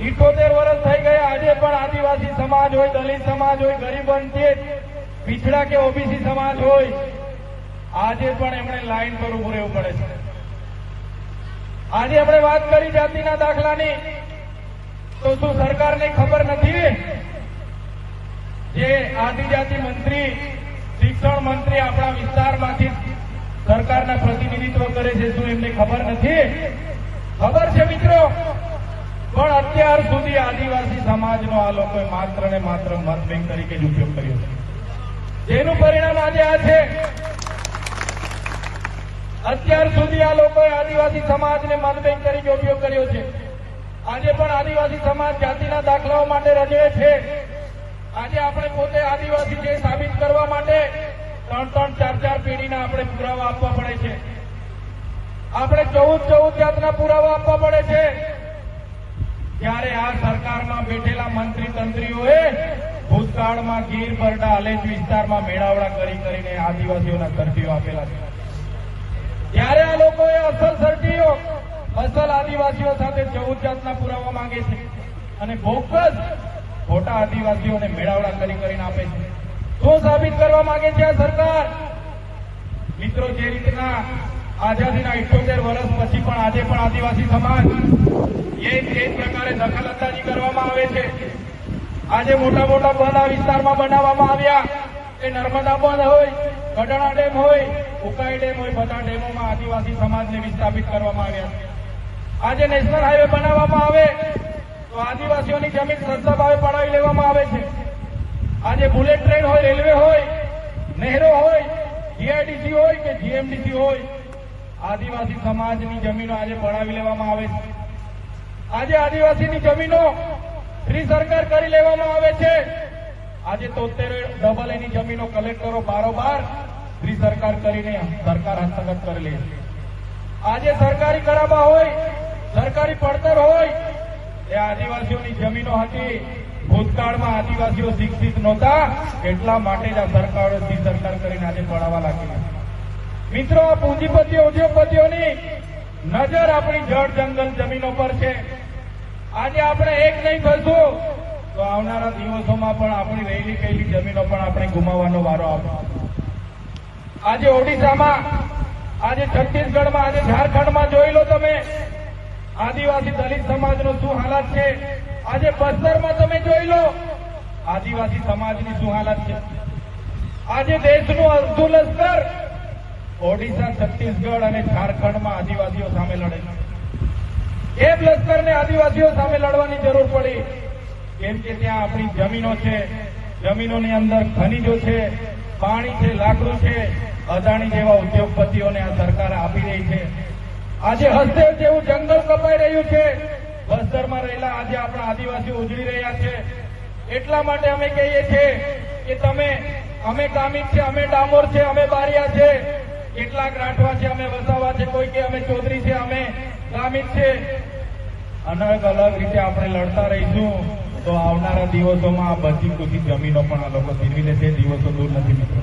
ઇઠોતેર વર્ષ થઈ ગયા. આજે પણ આદિવાસી સમાજ હોય, દલિત સમાજ હોય, ગરીબ વંચિત પીછડા કે ઓબીસી સમાજ હોય, આજે પણ એમણે લાઈન પર ઉભું રહેવું પડે છે. આજે આપણે વાત કરી જાતિના દાખલાની. તો શું સરકારને ખબર નથી? જે આદિજાતિ મંત્રી, શિક્ષણ મંત્રી આપણા વિસ્તારમાંથી સરકારના પ્રતિનિધિત્વ કરે છે, શું એમને ખબર નથી? ખબર છે મિત્રો? પણ અત્યાર સુધી આદિવાસી સમાજનો આ લોકોએ માત્ર ને માત્ર મત બેંક તરીકે જ ઉપયોગ કર્યો છે. જેનું પરિણામ આજે આ છે. અત્યાર સુધી આ લોકોએ આદિવાસી સમાજને મત બેંક તરીકે ઉપયોગ કર્યો છે. આજે પણ આદિવાસી સમાજ જાતિના દાખલાઓ માટે રજવે છે. આજે આપણે પોતે આદિવાસી છે સાબિત કરવા માટે ત્રણ ત્રણ ચાર ચાર પેઢીના આપણે પુરાવા આપવા પડે છે. આપણે ચૌદ ચૌદ જાતના પુરાવા આપવા પડે છે. ત્યારે આ સરકારમાં બેઠેલા મંત્રી તંત્રીઓએ ભૂતકાળમાં ગીર, બરડા, અલેજ વિસ્તારમાં મેળાવડા કરી કરીને આદિવાસીઓના કરફ્યુ આપેલા છે. ત્યારે આ લોકોએ અસલ સર્ટીઓ, અસલ આદિવાસીઓ સાથે ચૌદ જાતના પુરાવા માંગે છે અને બોગસ ખોટા આદિવાસીઓને મેળાવડા કરી કરીને આપે છે. શું સાબિત કરવા માંગે છે આ સરકાર? મિત્રો, જે રીતના આઝાદીના ઇઠોતેર વર્ષ પછી પણ આજે પણ આદિવાસી સમાજ એ જ પ્રકારે દખલઅંદાજી કરવામાં આવે છે. આજે મોટા મોટા બંધ આ વિસ્તારમાં બનાવવામાં આવ્યા. એ નર્મદા બંધ હોય કડાણા ડેમ હોય, ઉકાઈ ડેમ હોય, બધા ડેમોમાં આદિવાસી સમાજને વિસ્થાપિત કરવામાં આવ્યા છે. આજે નેશનલ હાઈવે બનાવવામાં આવે, તો આદિવાસીઓની જમીન સસ્તા ભાવે પડાવી લેવામાં આવે છે. આજે બુલેટ ટ્રેન હોય, રેલવે હોય, નહેરો હોય જીઆઈડીસી હોય કે જીએમડીસી હોય આદિવાસી સમાજની જમીનો આજે પડાવી લેવામાં આવે છે. આજે આદિવાસીની જમીનો ફ્રી સરકાર કરી લેવામાં આવે છે. આજે તોતેર ડબલ એની જમીનો કલેક્ટરો બારોબાર ફ્રી સરકાર કરીને સરકાર હસ્તગત કરી લે છે. આજે સરકારી કરાબા હોય, સરકારી પડતર હોય, એ આદિવાસીઓની જમીનો હતી. ભૂતકાળમાં આદિવાસીઓ શિક્ષિત નહોતા, એટલા માટે જ આ સરકારો ફ્રી સરકાર કરીને આજે પડાવવા લાગી મિત્રો, આ પૂંજીપતિઓ ઉદ્યોગપતિઓની નજર આપણી જળ જંગલ જમીનો પર છે. આજે આપણે એક નહીં કરશું તો આવનારા દિવસોમાં પણ આપણી રહેલી ગયેલી જમીનો પણ આપણે ગુમાવવાનો વારો આવશે આજે ઓડિશામાં, આજે છત્તીસગઢમાં, આજે ઝારખંડમાં જોઈ લો તમે. આદિવાસી દલિત સમાજનો શું હાલત છે? આજે બસ્તરમાં તમે જોઈ લો. આદિવાસી સમાજની શું હાલત છે? આજે દેશનું લશ્કર ઓડિશા, છત્તીસગઢ અને ઝારખંડમાં આદિવાસીઓ સામે લડે છે. એ જ આદિવાસીઓ સામે લડવાની જરૂર પડી. કેમ કે ત્યાં આપણી જમીનો છે. જમીનોની અંદર ખનીજો છે, પાણી છે, લાકડું છે. અદાણી જેવા ઉદ્યોગપતિઓને આ સરકાર આપી રહી છે. આજે હસ્તે જેવું જંગલ કપાઈ રહ્યું છે. બસ્તરમાં રહેલા આજે આપણા આદિવાસીઓ ઉજળી રહ્યા છે. એટલા માટે અમે કહીએ છીએ કે તમે, અમે કામિક છે, અમે ડામોર છે, અમે બારિયા છે. કેટલાક રાઠવા છે, અમે વસાવા છે, કોઈ કે અમે ચૌધરી છે, અમે ગામિત છે. અલગ અલગ રીતે આપણે લડતા રહીશું. તો આવનારા દિવસોમાં આ બધી કુછી જમીનો પણ આ લોકો છીનવી લેશે. દિવસો દૂર નથી મિત્રો.